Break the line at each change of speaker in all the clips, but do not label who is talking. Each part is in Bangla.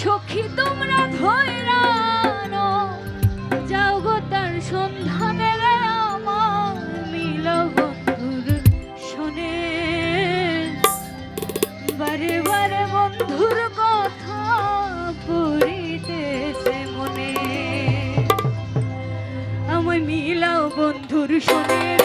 সখী তোমরা ধৈরা যাও গো তার সন্ধানে আমার মিল বন্ধুর শোনে। বারে বারে বন্ধুর কথা পড়িতেছে মনে। আমি মিলাও বন্ধুর শোনে।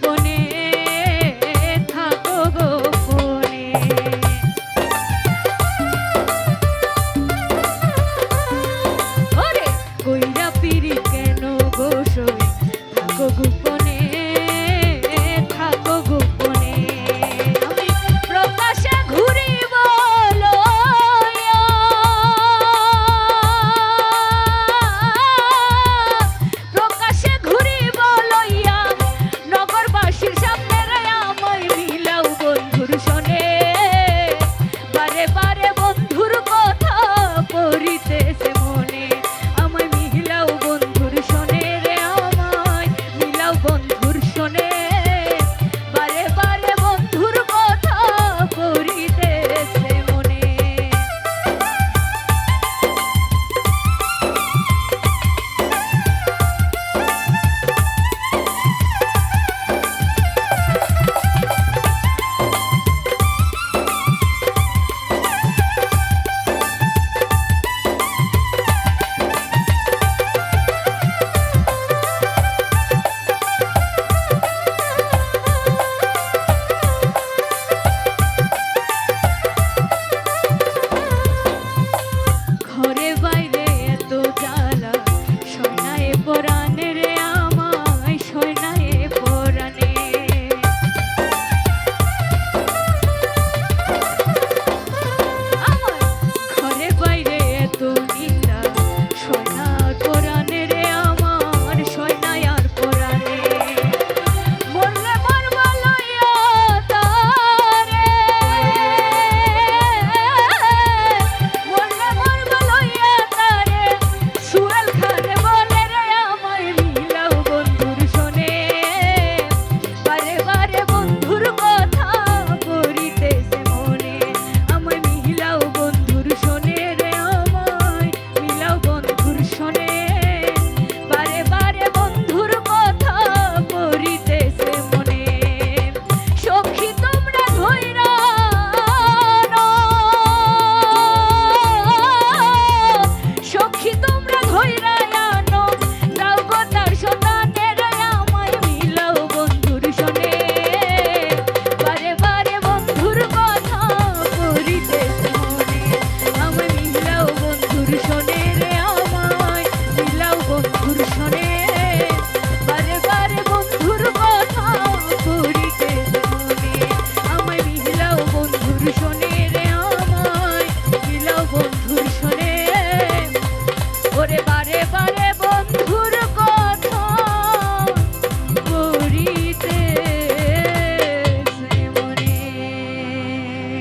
Bonito.